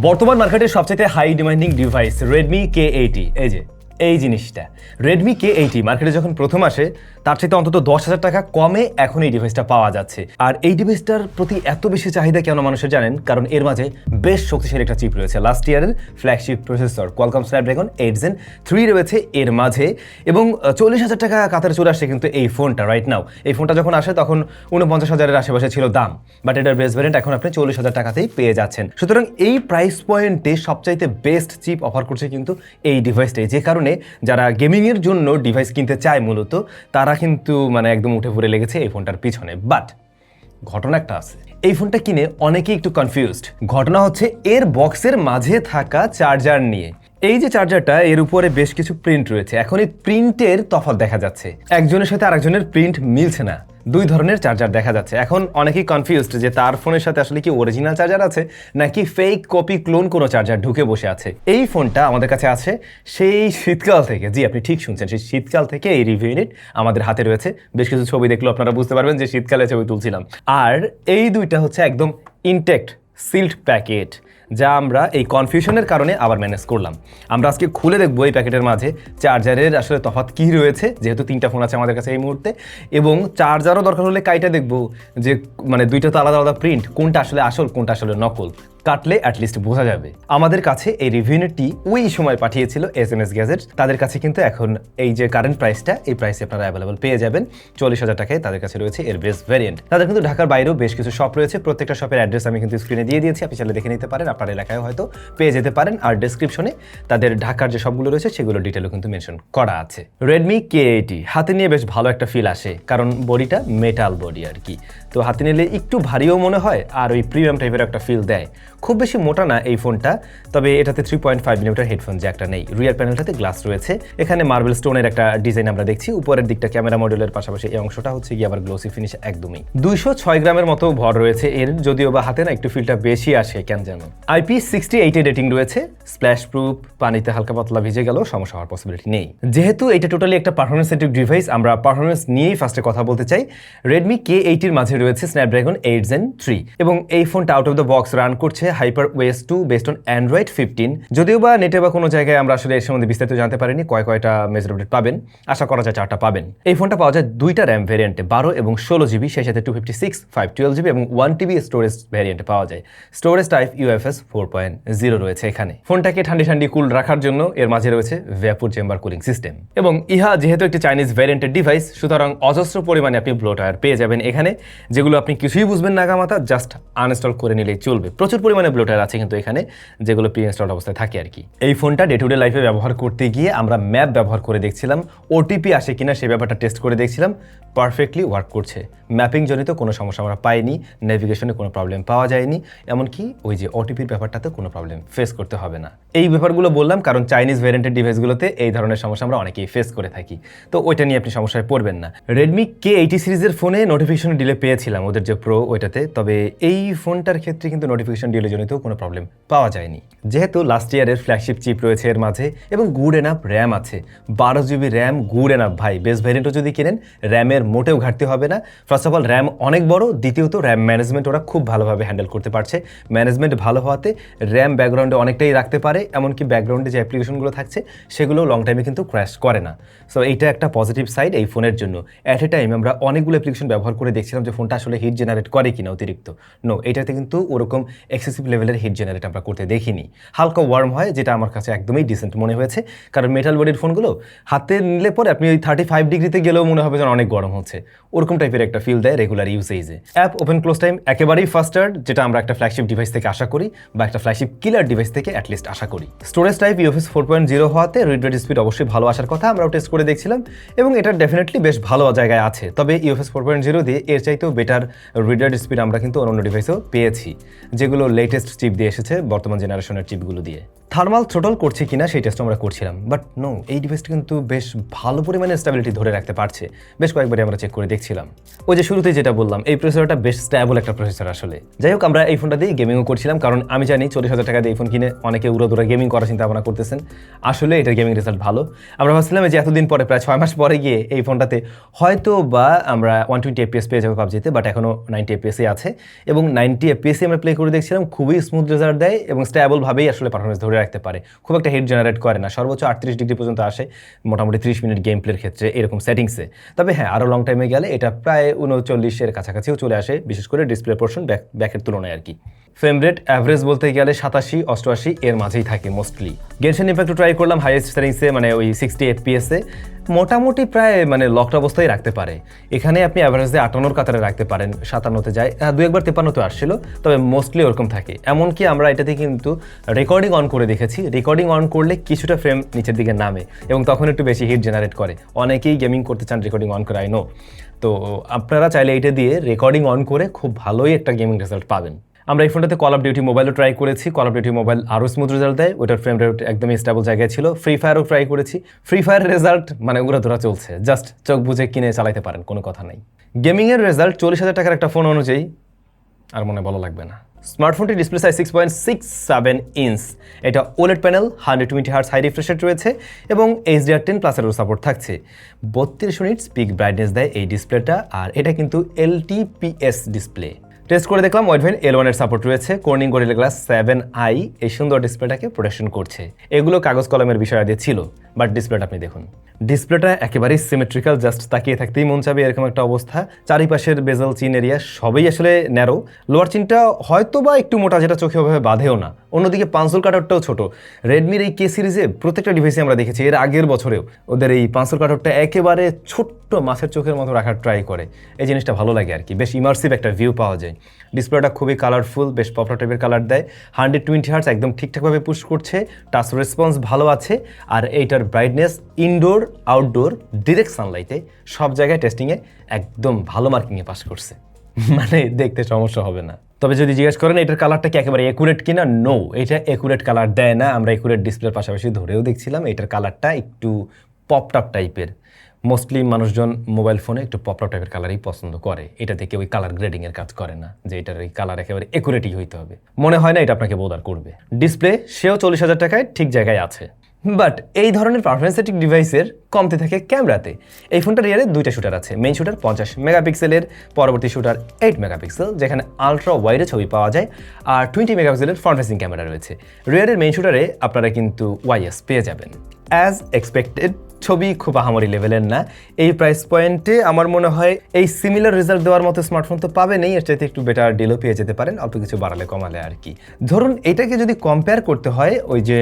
বর্তমান মার্কেটের সবচেয়ে high demanding device Redmi K eighty এই যে এই জিনিসটা। রেডমি কে এইটি মার্কেটে যখন প্রথম আসে, তার চাইতে অন্তত দশ হাজার টাকা কমে এখন এই ডিভাইসটা পাওয়া যাচ্ছে। আর এই ডিভাইসটার প্রতি এত বেশি চাহিদা কেন মানুষের জানেন? কারণ এর মাঝে বেশ শক্তিশালী একটা চিপ রয়েছে লাস্ট ইয়ারের flagship processor Qualcomm Snapdragon eight gen three রয়েছে এর মাঝে। এবং চল্লিশ হাজার টাকা কাতারে চলে আসছে কিন্তু এই ফোনটা রাইট নাও এই ফোনটা যখন আসে, তখন উনপঞ্চাশ হাজারের আশেপাশে ছিল দাম। বাট এটার বেস্ট ভ্যারিয়েন্ট এখন আপনি চল্লিশ হাজার টাকাতেই পেয়ে যাচ্ছেন। সুতরাং এই প্রাইস পয়েন্টে সবচাইতে বেস্ট চিপ অফার করছে কিন্তু এই ডিভাইসটাই যে কারণে যারা গেমিংয়ের জন্য ডিভাইস কিনতে চায় মূলত, তারা কিন্তু মানে একদম উঠে পড়ে লেগেছে এই ফোনটার পিছনে। বাট ঘটনা একটা আছে। এই ফোনটা কিনে অনেকেই একটু কনফিউজড ঘটনা হচ্ছে, এর বক্সের মাঝে থাকা চার্জার নিয়ে। এই যে চার্জারটা, এর উপরে বেশ কিছু প্রিন্ট রয়েছে। এখন এই প্রিন্টের তফাৎ দেখা যাচ্ছে। একজনের সাথে আরেকজনের প্রিন্ট মিলছে না। দুই ধরনের চার্জার দেখা যাচ্ছে। এখন অনেকেই কনফিউজড যে তার ফোনের সাথে আসলে কি অরিজিনাল চার্জার আছে, নাকি ফেক কপি ক্লোন কোনো চার্জার ঢুকে বসে আছে। এই ফোনটা আমাদের কাছে আছে সেই শীতকাল থেকে। জি, আপনি ঠিক শুনছেন, সেই শীতকাল থেকে এই রিভিউ ইউনিট আমাদের হাতে রয়েছে। বেশ কিছু ছবি দেখলেও আপনারা বুঝতে পারবেন যে শীতকালে ছবি তুলছিলাম। আর এই দুইটা হচ্ছে একদম ইনটেক্ট সিল্ড প্যাকেট যা আমরা এই কনফিউশনের কারণে আবার ম্যানেজ করলাম। আমরা আজকে খুলে দেখব এই প্যাকেটের মাঝে চার্জারের আসলে তফাৎ কি রয়েছে, যেহেতু তিনটা ফোন আছে আমাদের কাছে এই মুহূর্তে, এবং চার্জারও দরকার হলে কাইটা দেখব যে মানে দুইটা তো আলাদা আলাদা প্রিন্ট কোনটা আসলে আসল, কোনটা আসলে নকল। কাটলে অ্যাটলিস্ট বোঝা যাবে। আমাদের কাছে এই রিভিউনেটটি ওই সময় পাঠিয়েছিল এস এম এস গ্যাজেট তাদের কাছে কিন্তু এখন এই যে কারেন্ট প্রাইসটা এই প্রাইসে আপনারা অ্যাভেলেবল পেয়ে যাবেন। চল্লিশ হাজার টাকায় তাদের কাছে রয়েছে এর বেস্ট ভ্যারিয়েন্ট তাদের কিন্তু ঢাকার বাইরেও বেশ কিছু শপ রয়েছে। প্রত্যেকটা শপের অ্যাড্রেস আমি কিন্তু স্ক্রিনে দিয়ে দিয়েছি। আপনি চাইলে দেখে নিতে পারেন। আপনার এলাকায় হয়তো পেয়ে যেতে পারেন। আর ডেসক্রিপশনে তাদের ঢাকার যে সবগুলো রয়েছে, সেগুলো ডিটেলও কিন্তু মেনশন করা আছে। রেডমি কে এইটি হাতে নিয়ে বেশ ভালো একটা ফিল আসে। কারণ বডিটা মেটাল বডি আর কি। তো হাতে নিলে একটু ভারীও মনে হয়, আর ওই প্রিমিয়াম টাইপের একটা ফিল দেয়। খুব বেশি মোটা না এই ফোনটা, তবে এটাতে three point five millimetre headphone জ্যাকটা নেই। রিয়ার প্যানেলটাতে গ্লাস রয়েছে। এখানে মার্বেল স্টোনের একটা ডিজাইন আমরা দেখছি। উপরের দিকটা ক্যামেরা মডেলের পাশাপাশি এই অংশটা হচ্ছে গিয়ে আবার গ্লোসি ফিনিশ একদমই। দুইশো ছয় গ্রামের মতো ভর রয়েছে এর, যদিও বা হাতে না, একটু ফিলটা বেশি আসে, কেন যেন আইপি সিক্সটি এইটে রেটিং রয়েছে। স্প্ল্যাশ প্রুফ পানিতে হালকা পাতলা ভিজে গেলেও সমস্যা হওয়ার পসিবিলিটি নেই। যেহেতু এটা টোটালি একটা পারফরমেন্স সেন্ট্রিক ডিভাইস আমরা পারফরমেন্স নিয়েই ফার্স্টে কথা বলতে চাই। রেডমি কে এইটির মাঝে রয়েছে স্ন্যাপড্রাগন এইট জেন থ্রি এবং এই ফোনটা out of the box run করছে hyper OS two based on android fifteen যদিও বা নেটে বা কোনো জায়গায় আমরা আসলে এর সম্বন্ধে বিস্তারিত জানতে পারিনি, কয় কয়টা মেজর আপডেট পাবেন, আশা করা যায় চারটা পাবেন। এই ফোনটা পাওয়া যায় দুইটা র্যাম ভ্যারিয়েন্টে বারো এবং ষোলো জিবি সেই সাথে two fifty six five twelve GB এবং ওয়ান টিবি স্টোরেজ ভ্যারিয়েন্টে পাওয়া যায়। Storage type UFS four point zero রয়েছে এখানে। ফোনটাকে ঠান্ডি ঠান্ডি কুল রাখার জন্য এর মাঝে রয়েছে ভ্যাপুর চেম্বার কুলিং সিস্টেম এবং ইহা যেহেতু একটি চাইনিজ ভ্যারিয়েন্টের ডিভাইস সুতরাং অজস্র পরিমাণে আপনি ব্লো টায়ার পেয়ে যাবেন এখানে, যেগুলো আপনি কিছুই বুঝবেন না গামাতা জাস্ট আনইনস্টল করে নিলেই চলবে। প্রচুর পরিমাণে ব্লোটার আছে কিন্তু এখানে, যেগুলো প্রি ইনস্টল অবস্থায় থাকে আর কি। এই ফোনটা ডে টু ডে লাইফে ব্যবহার করতে গিয়ে আমরা ম্যাপ ব্যবহার করে দেখছিলাম ওটিপি আসে কিনা সেই ব্যাপারটা টেস্ট করে দেখছিলাম পারফেক্টলি ওয়ার্ক করছে। ম্যাপিং জনিত কোনো সমস্যা আমরা পাইনি নেভিগেশনে কোনো প্রবলেম পাওয়া যায়নি, এমনকি ওই যে ওটিপির ব্যাপারটাতে কোনো প্রবলেম ফেস করতে হবে না। এই ব্যাপারগুলো বললাম কারণ চাইনিজ ভ্যারিয়েন্টের ডিভাইসগুলোতে এই ধরনের সমস্যা আমরা অনেকেই ফেস করে থাকি। তো ওইটা নিয়ে আপনি সমস্যায় পড়বেন না। রেডমি কে এইটি সিরিজের ফোনে নোটিফিকেশন ডিলে পেয়েছিলাম, ওদের যে প্রো ওইটাতে। তবে এই ফোনটার ক্ষেত্রে কিন্তু নোটিফিকেশন ডিলে জনিত কোনো প্রবলেম পাওয়া যায়নি। যেহেতু লাস্ট ইয়ারের ফ্ল্যাগশিপ চিপ রয়েছে এর মাঝে এবং গুড এনাফ র্যাম আছে। বারো জিবি র্যাম গুড এনাফ ভাই। বেস ভ্যারিয়েন্টও যদি কিনেন র্যামের মোটেও ঘাটতি হবে না। ফার্স্ট অফ অল র্যাম অনেক বড়। দ্বিতীয়ত র্যাম ম্যানেজমেন্ট ওরা খুব ভালোভাবে হ্যান্ডেল করতে পারছে। ম্যানেজমেন্ট ভালো হওয়াতে র্যাম ব্যাকগ্রাউন্ডে অনেকটাই রাখতে পারে, এমনকি ব্যাকগ্রাউন্ডে যে অ্যাপ্লিকেশনগুলো থাকছে সেগুলো লং টাইমে কিন্তু ক্র্যাশ করে না। সো এইটা একটা পজিটিভ সাইড এই ফোনের জন্য। অ্যাট এ টাইম আমরা অনেকগুলো অ্যাপ্লিকেশন ব্যবহার করে দেখছিলাম যে ফোনটা আসলে হিট জেনারেট করে কিনা অতিরিক্ত। নো এটাতে কিন্তু ওরকম এক্সেসিভ লেভেলের হিট জেনারেট আমরা করতে দেখিনি। হালকা ওয়ার্ম হয়, যেটা আমার কাছে একদমই ডিসেন্ট মনে হয়েছে। কারণ মেটাল বডির ফোনগুলো হাতে নিলে পরে আপনি ওই থার্টি ফাইভ ডিগ্রিতে গেলেও মনে হবে যেন অনেক গরম হচ্ছে। ওরকম টাইপের একটা ফিল দেয় রেগুলার ইউসেজে অ্যাপ ওপেন ক্লোজ টাইম একেবারেই ফাস্টার যেটা আমরা একটা ফ্ল্যাগশিপ ডিভাইস থেকে আশা করি বা একটা ফ্ল্যাগশিপ কিলার ডিভাইস থেকে অ্যাটলিস্ট আশা করি। Storage type UFS four point zero হওয়াতে রিড রেড স্পিড অবশ্যই ভালো আসার কথা আমরাও টেস্ট করে দেখছিলাম এবং এটা ডেফিনেটলি বেশ ভালো জায়গায় আছে। তবে ইউএফএস ফোর পয়েন্ট জিরো দিয়ে এর চাইতেও বেটার রিড স্পিড আমরা কিন্তু অন্য ডিভাইসেও পেয়েছি, যেগুলো লেটেস্ট চিপ দিয়ে এসেছে বর্তমান জেনারেশনের চিপগুলো দিয়ে। থার্মাল থ্রোটল করছে কিনা সেই টেস্ট আমরা করছিলাম। বাট নো এই ডিভাইসটা কিন্তু বেশ ভালো পরিমাণে স্টেবিলিটি ধরে রাখতে পারছে। বেশ কয়েকবারই আমরা চেক করে দেখছিলাম। ওই যে শুরুতেই যেটা বললাম, এই প্রসেসরটা বেশ স্ট্যাবল একটা প্রসেসর আসলে। যাই হোক, আমরা এই ফোনটা দিয়ে গেমিংও করছিলাম, কারণ আমি জানি চল্লিশ হাজার টাকা দিয়ে এই ফোন কিনে অনেকে উড়োদুরা গেমিং করার চিন্তা ভাবনা করতেছেন। আসলে এটার গেমিং রেজাল্ট ভালো। আমরা ভাবছিলাম যে এতদিন পরে, প্রায় ছয় মাস পরে গিয়ে এই ফোনটাতে হয়তো বা আমরা ওয়ান টোয়েন্টি এফপিএস পেয়ে যাব পাবজিতে বাট এখনও নাইনটি এফপিএসই আছে। এবং নাইনটি এফপিএসই আমরা প্লে করে দেখছিলাম, খুবই স্মুথ রেজাল্ট দেয় এবং স্ট্যাবলভাবেই আসলে পারফরমেন্স ধরে রাখতে পারে। খুব একটা হিট জেনারেট করে না। সর্বোচ্চ আটত্রিশ ডিগ্রি পর্যন্ত আসে মোটামুটি ত্রিশ মিনিট গেম প্লের ক্ষেত্রে এরকম সেটিংসে তবে হ্যাঁ আরও লং টাইমে গেলে এটা প্রায় উনচল্লিশের কাছাকাছিও চলে আসে, বিশেষ করে ডিসপ্লে পোর্শন ব্যাক ব্যাকের তুলনায় আর কি। ফ্রেম রেট অ্যাভারেজ বলতে গেলে সাতাশি, অষ্টআশি এর মাঝেই থাকে মোস্টলি গেনশন ইম্প্যাক্ট ট্রাই করলাম হাইয়েস্ট সেটিংসে মানে ওই সিক্সটি এফপিএসে মোটামুটি প্রায় মানে লকড অবস্থায় রাখতে পারে। এখানে আপনি অ্যাভারেজ দিয়ে আটান্নর কাতারে রাখতে পারেন, সাতান্নতে যায় হ্যাঁ দু একবার তেপান্নতে আসছিল, তবে মোস্টলি ওরকম থাকে। এমনকি আমরা এটাতে কিন্তু রেকর্ডিং অন করে দেখেছি। রেকর্ডিং অন করলে কিছুটা ফ্রেম নিচের দিকে নামে এবং তখন একটু বেশি হিট জেনারেট করে। অনেকেই গেমিং করতে চান রেকর্ডিং অন করে নো তো আপনারা চাইলে এটা দিয়ে রেকর্ডিং অন করে খুব ভালোই একটা গেমিং রেজাল্ট পাবেন। আমরা এই ফোনটাতে কল অফ ডিউটি মোবাইলও ট্রাই করেছি। কল অফ ডিউটি মোবাইল আরও স্মুথ রেজাল্ট দেয়। ওটার ফ্রেম রেট একদমই স্টেবল জায়গায় ছিল। ফ্রি ফায়ারও ট্রাই করেছি। ফ্রি ফায়ার রেজাল্ট মানে উড়াধুরা চলছে। জাস্ট চোখ বুঝে কিনে চালাতে পারেন, কোনো কথা নাই। গেমিংয়ের রেজাল্ট চল্লিশ হাজার টাকার একটা ফোন অনুযায়ী আর মনে ভালো লাগবে না। স্মার্টফোনটি display size six point six seven inch এটা OLED panel hundred twenty hertz high refresh রয়েছে এবং এইচডিআর টেন প্লাসেরও সাপোর্ট থাকছে। বত্রিশ ইউনিট স্পিক ব্রাইটনেস দেয় এই ডিসপ্লেটা আর এটা কিন্তু এলটিপিএস ডিসপ্লে টেস্ট করে দেখলাম ওয়াইডভেন এল ওয়ানের সাপোর্ট রয়েছে Corning Gorilla Glass seven i এই সুন্দর ডিসপ্লেটাকে প্রোটেকশন করছে। এগুলো কাগজ কলমের বিষয় দিয়ে ছিল। বাট ডিসপ্লেটা আপনি দেখুন। ডিসপ্লেটা একেবারেই সিমেট্রিক্যাল জাস্ট তাকিয়ে থাকতেই মন চাবে এরকম একটা অবস্থা। চারিপাশের বেজাল চিন এরিয়া সবই আসলে ন্যারো লোয়ার চিনটা হয়তো বা একটু মোটা, যেটা চোখে ওভাবে বাঁধেও না। অন্যদিকে পাঁচল কাটারটাও ছোট। রেডমির এই কে সিরিজে প্রত্যেকটা ডিভাইসে আমরা দেখেছি, এর আগের বছরেও। ওদের এই পাঁচল কাটারটা একেবারে ছোট্ট মাছের চোখের মতো রাখার ট্রাই করে। এই জিনিসটা ভালো লাগে আর কি। বেশ ইমার্সিভ একটা ভিউ পাওয়া যায়। ডিসপ্লেটা খুবই কালারফুল বেশ পপলা টাইপের কালার দেয়। হান্ড্রেড টোয়েন্টি হার্স একদম ঠিকঠাকভাবে পুশ করছে। টাচ রেসপন্স ভালো আছে। আর এইটার ব্রাইটনেস ইনডোর আউটডোর ডিরেক্ট সানলাইটে সব জায়গায় টেস্টিংয়ে একদম ভালো মার্কিংয়ে পাস করছে। মানে দেখতে সমস্যা হবে না। তবে যদি জিজ্ঞেস করেন, এটার কালারটা কি একেবারে একুরেট কিনা? নো এটা একুরেট কালার দেয় না। আমরা একুরেট ডিসপ্লের পাশাপাশি ধরেও দেখছিলাম, এটার কালারটা একটু পপটাপ টাইপের মোস্টলি মানুষজন মোবাইল ফোনে একটু পপটাপ টাইপের কালারই পছন্দ করে। এটা থেকে ওই কালার গ্রেডিংয়ের কাজ করে না, যে এটার এই কালার একেবারে একুরেটই হইতে হবে। মনে হয় না এটা আপনাকে বোদার করবে। ডিসপ্লে সেও চল্লিশ হাজার টাকায় ঠিক জায়গায় আছে। বাট এই ধরনের পারফরমেন্সেটিক ডিভাইসের কমতে থাকে ক্যামেরাতে। এই ফোনটার রিয়ারে দুইটা শুটার আছে। মেইন শুটার পঞ্চাশ মেগাপিক্সেলের পরবর্তী শুটার এইট মেগাপিক্সেল যেখানে আলট্রা ওয়াইডে ছবি পাওয়া যায়। আর টোয়েন্টি মেগাপিক্সেলের ফ্রন্ট ফেসিং ক্যামেরা রয়েছে। রিয়ারের মেইন শুটারে আপনারা কিন্তু ওয়াইএস পেয়ে যাবেন। অ্যাজ এক্সপেক্টেড ছবি খুব আহামরি লেভেলের না। এই প্রাইস পয়েন্টে আমার মনে হয় এই সিমিলার রেজাল্ট দেওয়ার মতো স্মার্টফোন তো পাবেনই, এর চাইতে একটু বেটার ডিলও পেয়ে যেতে পারেন, অল্প কিছু বাড়ালে কমালে আর কি। ধরুন এটাকে যদি কম্পেয়ার করতে হয়, ওই যে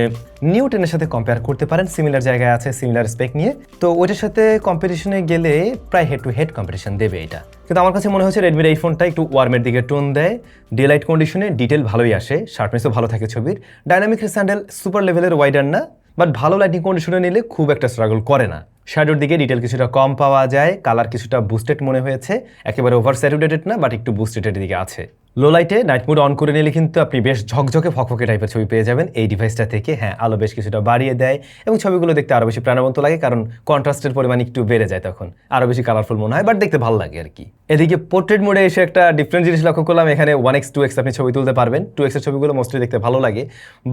নিউ টেনের সাথে কম্পেয়ার করতে পারেন সিমিলার জায়গায় আছে সিমিলার স্পেক নিয়ে, তো ওইটার সাথে কম্পিটিশনে গেলে প্রায় হেড টু হেড কম্পিটিশন দেবে এটা। কিন্তু আমার কাছে মনে হচ্ছে রেডমির এই ফোনটা একটু ওয়ার্মের দিকে টোন দেয় ডে লাইট কন্ডিশনে ডিটেল ভালোই আসে শার্পনেসও ভালো থাকে ছবির ডাইনামিক স্যান্ডেল সুপার লেভেলের ওয়াইডার না বাট ভালো লাইটিং কন্ডিশনে নিলে খুব একটা স্ট্রাগল করে না। শ্যাডোর দিকে ডিটেল কিছুটা কম পাওয়া যায় কালার কিছুটা বুস্টেড মনে হয়েছে। একেবারে ওভার স্যাটুরেটেড না বাট একটু বুস্টেডের দিকে আছে। লো লাইটে নাইট মোড অন করে নিলে কিন্তু আপনি বেশ ঝকঝকে, ফকফকে টাইপের ছবি পেয়ে যাবেন। এই ডিভাইসটা থেকে হ্যাঁ আলো বেশ কিছুটা বাড়িয়ে দেয় এবং ছবিগুলো দেখতে আরও বেশি প্রাণবন্ত লাগে কারণ কন্ট্রাস্টের পরিমাণ একটু বেড়ে যায় তখন। আরও বেশি কালারফুল মনে হয় বাট দেখতে ভালো লাগে আর কি। এদিকে পোর্ট্রেট মোডে এসে একটা ডিফারেন্ট জিনিস লক্ষ্য করলাম, এখানে ওয়ান এক্স টু এক্স আপনি ছবি তুলতে পারবেন। টু এক্সের ছবিগুলো মোস্টলি দেখতে ভালো লাগে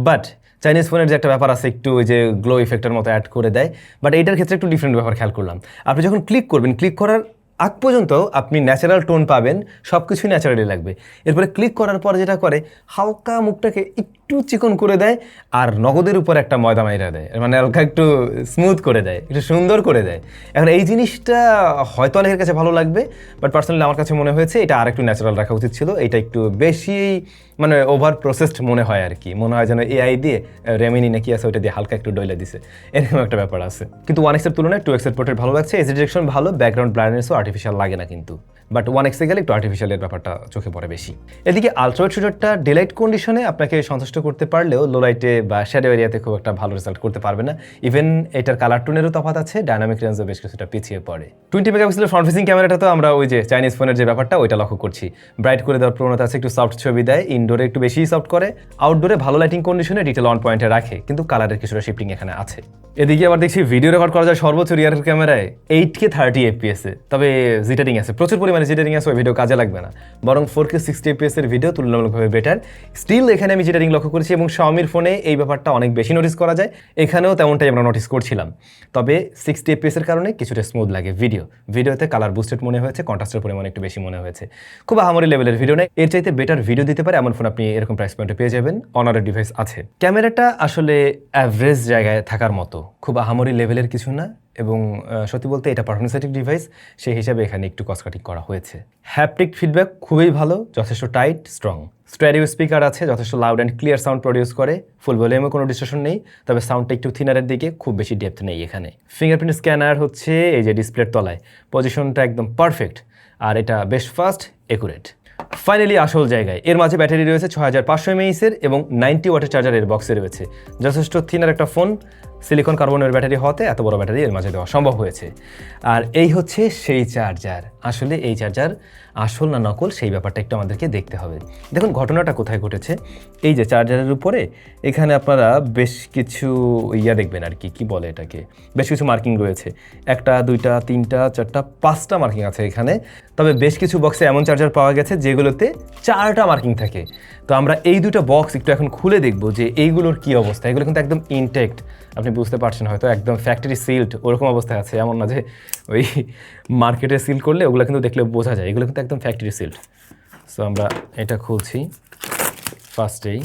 বাট চাইনিজ ফোনের যে একটা ব্যাপার আছে, একটু ওই যে গ্লো ইফেক্টের মতো অ্যাড করে দেয় বাট এইটার ক্ষেত্রে একটু ডিফারেন্ট ব্যাপার খেয়াল করলাম। আপনি যখন ক্লিক করবেন ক্লিক করার আগ পর্যন্ত আপনি ন্যাচারাল টোন পাবেন সব কিছুই ন্যাচারালি লাগবে। এরপরে ক্লিক করার পর যেটা করে, হালকা মুখটাকে একটু চিকন করে দেয় আর নগদের উপর একটা ময়দা মাইরা দেয়। মানে হালকা একটু স্মুথ করে দেয়, একটু সুন্দর করে দেয়। এখন এই জিনিসটা হয়তো অনেকের কাছে ভালো লাগবে বাট পার্সোনালি আমার কাছে মনে হয়েছে এটা আর একটু ন্যাচারাল রাখা উচিত ছিল, এটা একটু বেশি মানে ওভার প্রসেসড মনে হয় আর কি। মনে হয় যেন এআই দিয়ে রেমিনি নাকি আছে, ওইটা দিয়ে হালকা একটু ডইলে দিছে। এরকম একটা ব্যাপার আছে। কিন্তু ওয়ান এক্সের তুলনায় টু এক্সের পোর্ট্রেট ভালো লাগছে এজ ডিরেকশন ভালো ব্যাকগ্রাউন্ড ব্রাইটনেসও আর্টিফিশিয়াল লাগে না কিন্তু। বাট ওয়ান এক্সে গেলে একটু আর্টিফিশিয়ালের ব্যাপারটা চোখে পড়ে বেশি। এদিকে আলট্রাওয়েট শুটারটা ডেলাইট কন্ডিশনে আপনাকে সন্তুষ্ট করতে পারলেও লো লাইটে বা শ্যাডো এরিয়াতে খুব একটা ভালো রেজাল্ট করতে পারবে না। ইভেন এটার কালার টোনেরও তফাত আছে ডায়নামিক রেঞ্জও বেশ কিছুটা পিছিয়ে পড়ে। টোয়েন্টি মেগাপিক্সেলের ফ্রন্ট ফেসিং ক্যামেরাটা তো আমরা ওই যে চাইনিজ ফোনের যে ব্যাপারটা, ওইটা লক্ষ্য করছি। ব্রাইট করে দেওয়ার প্রবণতা আছে, একটু সফট ছবি দেয় ইনডোরে একটু বেশি সফট করে। আউটডোরে ভালো লাইটিং কন্ডিশনে ডিটেল অন পয়েন্টে রাখে, কিন্তু কালারের কিছুটা শিফটিং এখানে আছে। এদিকে আবার দেখছি ভিডিও রেকর্ড করা যায় সর্বোচ্চ রিয়ার ক্যামেরায় এইট কে থার্টি এফপিএস এ। তবে জিটারিং আছে। প্রচুর পরিমাণে জিটারিং আছে, ওই ভিডিও কাজে লাগবে না। বরং ফোর কে সিক্সটি এফপিএস এর ভিডিও তুলনামূলকভাবে বেটার স্টিল এখানে আমি জিটারিং লক্ষ্য করেছি এবং শাওমির ফোনে এই ব্যাপারটা অনেক বেশি নোটিস করা যায়। এখানেও তেমনটাই আমরা নোটিস করছিলাম। তবে সিক্সটি এফপিএস এর কারণে কিছুটা স্মুথ লাগে ভিডিও ভিডিওতে কালার বুস্টেড মনে হয়েছে কন্ট্রাস্টের পরিমাণ একটু বেশি মনে হয়েছে। খুব আহামরি লেভেলের ভিডিও নেই। এর চাইতে বেটার ভিডিও দিতে পারে এমন ফোন আপনি এরকম প্রাইস পয়েন্টে পেয়ে যাবেন। অনারের ডিভাইস আছে। ক্যামেরাটা আসলে অ্যাভারেজ জায়গায় থাকার মতো। খুব আহামরি লেভেলের কিছু না এবং সত্যি বলতে এটা পারফরমেন্সেটিক ডিভাইস সেই হিসাবে এখানে একটু কসকাটিং করা হয়েছে। হ্যাপটিক ফিডব্যাক খুবই ভালো, যথেষ্ট টাইট স্ট্রং স্ট্যারিও স্পিকার আছে, যথেষ্ট loud and clear sound produce করে ফুল ভলিউমে কোনো ডিস্ট্রেশন নেই, তবে সাউন্ডটা একটু থিনারের দিকে, খুব বেশি ডেপথ নেই এখানে। ফিঙ্গারপ্রিন্ট স্ক্যানার হচ্ছে, এই যে ডিসপ্লের তলায়। পজিশনটা একদম পারফেক্ট আর এটা বেশ ফাস্ট একুরেট ফাইনালি আসল জায়গায়। এর মাঝে ব্যাটারি রয়েছে ছ হাজার পাঁচশো এমএইসের এবং নাইনটি ওয়াটের চার্জারের বক্সে রয়েছে। যথেষ্ট থিনার একটা ফোন সিলিকন কার্বনের ব্যাটারি হতে এত বড় ব্যাটারি এর মাঝে দেওয়া সম্ভব হয়েছে। আর এই হচ্ছে সেই চার্জার। আসলে এই চার্জার আসল না নকল, সেই ব্যাপারটা একটু আমাদেরকে দেখতে হবে। দেখুন, ঘটনাটা কোথায় ঘটেছে? এই যে চার্জারের উপরে, এখানে আপনারা বেশ কিছু ইয়া দেখবেন আর কি কি বলে এটাকে? বেশ কিছু মার্কিং রয়েছে। একটা, দুইটা, তিনটা, চারটা, পাঁচটা মার্কিং আছে এখানে। তবে বেশ কিছু বক্সে এমন চার্জার পাওয়া গেছে, যেগুলোতে চারটা মার্কিং থাকে। তো আমরা এই দুটো বক্স একটু এখন খুলে দেখব যে এইগুলোর কি অবস্থা। এগুলো কিন্তু একদম ইনটেক্ট আপনি বুঝতে পারছেন হয়তো, একদম ফ্যাক্টরি সিল্ড ওরকম অবস্থায় আছে। এমন না যে ওই মার্কেটে সিল করলে ওগুলো কিন্তু দেখলে বোঝা যায়। এগুলো কিন্তু একদম ফ্যাক্টরি সিল্ড সো আমরা এটা খুলছি। ফার্স্টেই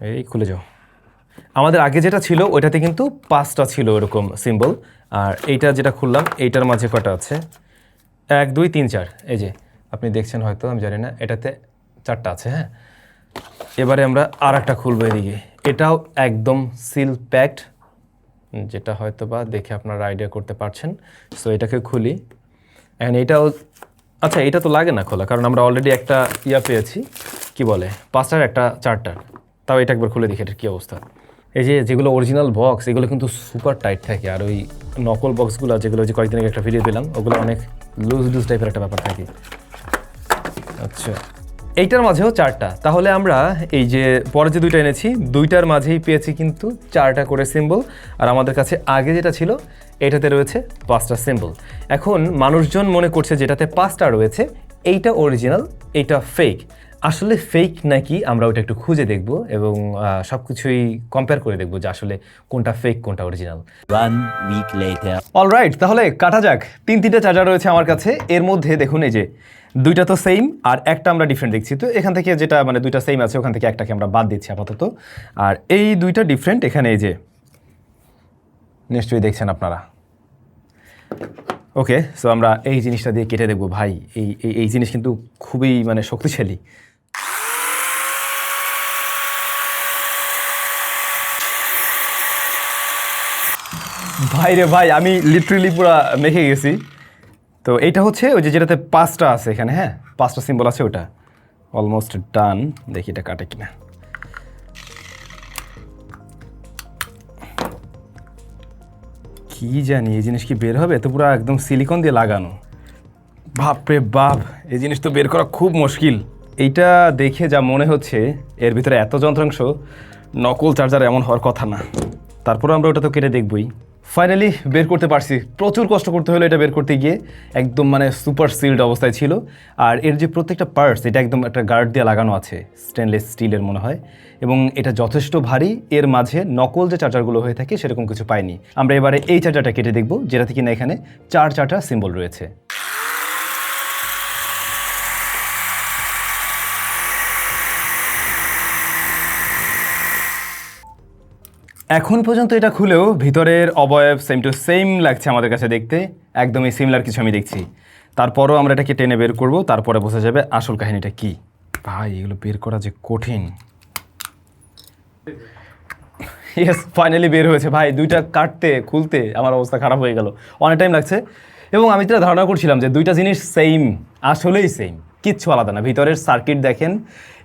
এই খুলে যাও। আমাদের আগে যেটা ছিল, ওইটাতে কিন্তু পাঁচটা ছিল এরকম সিম্বল আর এইটা যেটা খুললাম, এইটার মাঝে কটা আছে? এক, দুই, তিন, চার। এই যে, আপনি দেখছেন হয়তো, আমি জানি না, এটাতে চারটা আছে হ্যাঁ? এবারে আমরা আর একটা খুলবো এদিকে। এটাও একদম সিল প্যাকড যেটা হয়তো বা দেখে আপনারা আইডিয়া করতে পারছেন। সো এটাকে খুলি। এখন এটাও আচ্ছা এটা তো লাগে না খোলা, কারণ আমরা অলরেডি একটা ইয়া পেয়েছি। কি বলে? পাঁচটার একটা, চারটার। তাও এটা একবার খুলে দেখি এটার কী অবস্থা। এই যে, যেগুলো অরিজিনাল বক্স এগুলো কিন্তু সুপার টাইট থাকে। আর ওই নকল বক্সগুলো যেগুলো যে কয়েকদিন আগে একটা ভিডিও পেলাম, ওগুলো অনেক লুজ লুজ টাইপের একটা ব্যাপার থাকে। আচ্ছা এইটার মাঝেও চারটা। তাহলে আমরা এই যে, পরে যে দুইটা এনেছি, দুইটার মাঝেই পেয়েছি কিন্তু চারটা করে সিম্বল আর আমাদের কাছে আগে যেটা ছিল এটাতে রয়েছে পাঁচটা সিম্বল এখন মানুষজন মনে করছে যেটাতে পাঁচটা রয়েছে এইটা অরিজিনাল এইটা ফেক আসলে ফেক নাকি আমরা ওটা একটু খুঁজে দেখব এবং সব কিছুই কম্পেয়ার করে দেখব যে আসলে কোনটা ফেক কোনটা অরিজিনাল later. অলরাইট তাহলে কাটা যাক। তিন তিনটে চার্জার রয়েছে আমার কাছে এর মধ্যে দেখুন এই যে দুইটা তো সেম আর একটা আমরা ডিফারেন্ট দেখছি। তো এখান থেকে যেটা মানে দুইটা সেম আছে ওখান থেকে একটাকে আমরা বাদ দিচ্ছি আপাতত। আর এই দুইটা ডিফারেন্ট এখানে এই যে নিশ্চয়ই দেখছেন আপনারা। ওকে সো আমরা এই জিনিসটা দিয়ে কেটে দেখব ভাই। এই, এই- জিনিস কিন্তু খুবই মানে শক্তিশালী। ভাই রে ভাই, আমি লিটারেলি পুরো মেখে গেছি। তো এইটা হচ্ছে ওই যে যেটাতে পাঁচটা আছে এখানে হ্যাঁ? পাঁচটা সিম্বল আছে ওটা। অলমোস্ট ডান দেখি এটা কাটে কিনা। কি জানি, এই জিনিস কি বের হবে? তো পুরো একদম সিলিকন দিয়ে লাগানো। বাপরে বাপ, এই জিনিস তো বের করা খুব মুশকিল। এইটা দেখে যা মনে হচ্ছে, এর ভিতরে এত যন্ত্রাংশ, নকল চার্জার এমন হওয়ার কথা না। তারপরে আমরা ওটা তো কেটে দেখবই। ফাইনালি বের করতে পারছি। প্রচুর কষ্ট করতে হলো এটা বের করতে গিয়ে। একদম মানে সুপার সিল্ড অবস্থায় ছিল। আর এর যে প্রত্যেকটা পার্টস এটা একদম একটা গার্ড দিয়ে লাগানো আছে। স্টেনলেস স্টিলের মনে হয়। এবং এটা যথেষ্ট ভারী। এর মাঝে নকল যে চার্জারগুলো হয়ে থাকে, সেরকম কিছু পাইনি। আমরা এবারে এই চার্জারটা কেটে দেখব থেকে না এখানে চার চারটা সিম্বল রয়েছে। এখন পর্যন্ত এটা খুলেও ভিতরের অবয়ব সেম টু সেম লাগছে আমাদের কাছে দেখতে। একদমই সিমিলার কিছু আমি দেখছি। তারপরও আমরা এটাকে টেনে বের করব, তারপরে বোঝা যাবে আসল কাহিনীটা কি। ভাই, এগুলো বের করা যে কঠিন। ইয়েস ফাইনালি বের হয়েছে। ভাই, দুইটা কাটতে, খুলতে আমার অবস্থা খারাপ হয়ে গেল। অনেক টাইম লাগছে। এবং আমি যেটা ধারণা করছিলাম যে দুইটা জিনিস সেম আসলেই সেম কিচ্ছু আলাদা না। ভিতরের সার্কিট দেখেন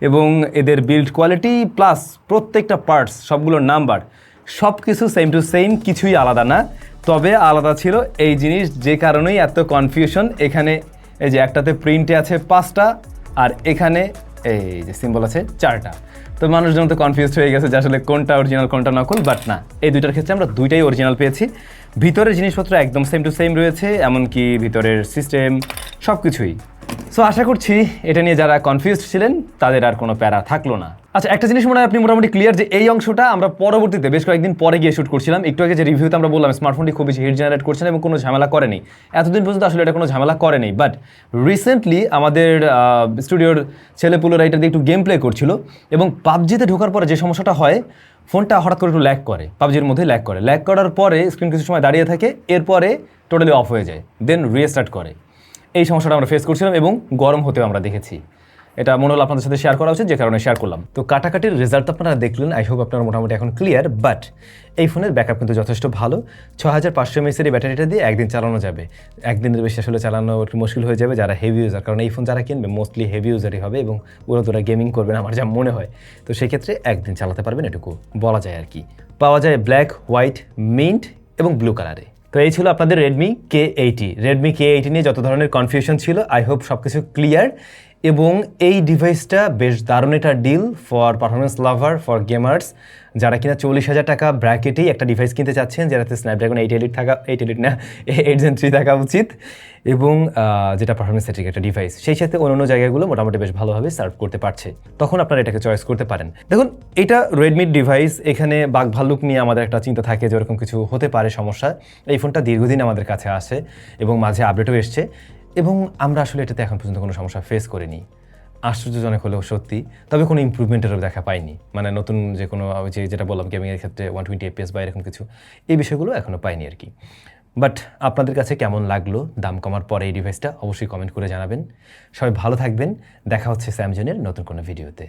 এবং এদের বিল্ড কোয়ালিটি প্লাস প্রত্যেকটা পার্টস সবগুলোর নাম্বার সব কিছু সেম টু সেম কিছুই আলাদা না। তবে আলাদা ছিল এই জিনিস, যে কারণেই এত কনফিউশন এখানে এই যে একটাতে প্রিন্টে আছে পাঁচটা, আর এখানে এই যে সিম্বল আছে চারটা। তো মানুষজন তো কনফিউজড হয়ে গেছে যে আসলে কোনটা অরিজিনাল কোনটা নকল বাট না, এই দুইটার ক্ষেত্রে আমরা দুইটাই অরিজিনাল পেয়েছি। ভিতরের জিনিসপত্র একদম সেম টু সেম রয়েছে, এমনকি ভিতরের সিস্টেম সব কিছুই সো আশা করছি এটা নিয়ে যারা কনফিউজড ছিলেন, তাদের আর কোনো প্যারা থাকল না। আচ্ছা একটা জিনিস মনে হয় আপনি মোটামুটি ক্লিয়ার যে এই অংশটা আমরা পরবর্তীতে বেশ কয়েকদিন পরে গিয়ে শুট করছিলাম। একটু আগে যে রিভিউতে আমরা বললাম স্মার্টফোনটি খুব বেশি হিট জেনারেট করছে এবং কোনো ঝামেলা করেনি। এতদিন পর্যন্ত আসলে এটা কোনো ঝামেলা করেনি। বাট রিসেন্টলি আমাদের স্টুডিওর ছেলেপুলোরা এটা দিয়ে একটু গেম প্লে করছিল এবং পাবজিতে ঢোকার পরে যে সমস্যাটা হয় ফোনটা হঠাৎ করে একটু ল্যাক করে। পাবজির মধ্যে ল্যাক করে। ল্যাক করার পরে স্ক্রিন কিছু সময় দাঁড়িয়ে থাকে, এরপরে টোটালি অফ হয়ে যায় দেন রিস্টার্ট করে। এই সমস্যাটা আমরা ফেস করছিলাম এবং গরম হতেও আমরা দেখেছি। এটা মনে হলো আপনাদের সাথে শেয়ার করা উচিত, যে কারণে শেয়ার করলাম। তো কাটাকাটির রেজাল্ট আপনারা দেখলেন আই হোপ আপনারা মোটামুটি এখন ক্লিয়ার বাট এই ফোনের ব্যাকআপ কিন্তু যথেষ্ট ভালো। ছ হাজার পাঁচশো এমএসের ব্যাটারিটা দিয়ে একদিন চালানো যাবে। একদিনের বেশি আসলে চালানো একটু মুশকিল হয়ে যাবে যারা হেভি ইউজার কারণ এই ফোন যারা কিনবে মোস্টলি হেভি ইউজারই হবে এবং ওরা তোরা গেমিং করবেন আমার যা মনে হয়। তো সেক্ষেত্রে একদিন চালাতে পারবেন, এটুকু বলা যায় আর কি। পাওয়া যায় ব্ল্যাক হোয়াইট মিন্ট এবং ব্লু কালারে তো এই ছিল আপনাদের রেডমি কে এইটি রেডমি কে এইটি নিয়ে যত ধরনের কনফিউশন ছিল আই হোপ সব কিছু ক্লিয়ার এবং এই ডিভাইসটা বেশ দারুণ একটা deal for performance lover for gamers যারা কিনা চল্লিশ হাজার টাকা ব্র্যাকেটেই একটা ডিভাইস কিনতে চাচ্ছেন, যেটাতে স্ন্যাপড্রাগন এইট এলিট থাকা এইট এলিট না এইট জেন থ্রি থাকা উচিত এবং যেটা পারফরমেন্স সেটিক একটা ডিভাইস সেই সাথে অন্যান্য জায়গাগুলো মোটামুটি বেশ ভালোভাবে সার্ভ করতে পারছে। তখন আপনারা এটাকে চয়েস করতে পারেন। দেখুন, এটা রেডমির ডিভাইস এখানে বাঘ ভাল্লুক নিয়ে আমাদের একটা চিন্তা থাকে যে ওরকম কিছু হতে পারে সমস্যা। এই ফোনটা দীর্ঘদিন আমাদের কাছে আসে এবং মাঝে আপডেটও এসছে। এবং আমরা আসলে এটাতে এখন পর্যন্ত কোনো সমস্যা ফেস করিনি। আশ্চর্যজনক হলেও সত্যি, তবে কোনো ইম্প্রুভমেন্টেরও দেখা পাইনি। মানে নতুন যে কোনো যে যেটা বললাম গেমিংয়ের ক্ষেত্রে ওয়ান টোয়েন্টি এপিএস বা এরকম কিছু, এই বিষয়গুলো এখনও পাইনি আর কি। বাট আপনাদের কাছে কেমন লাগল দাম কমার পরে এই ডিভাইসটা অবশ্যই কমেন্ট করে জানাবেন। সবাই ভালো থাকবেন, দেখা হচ্ছে স্যামজনের নতুন কোনো ভিডিওতে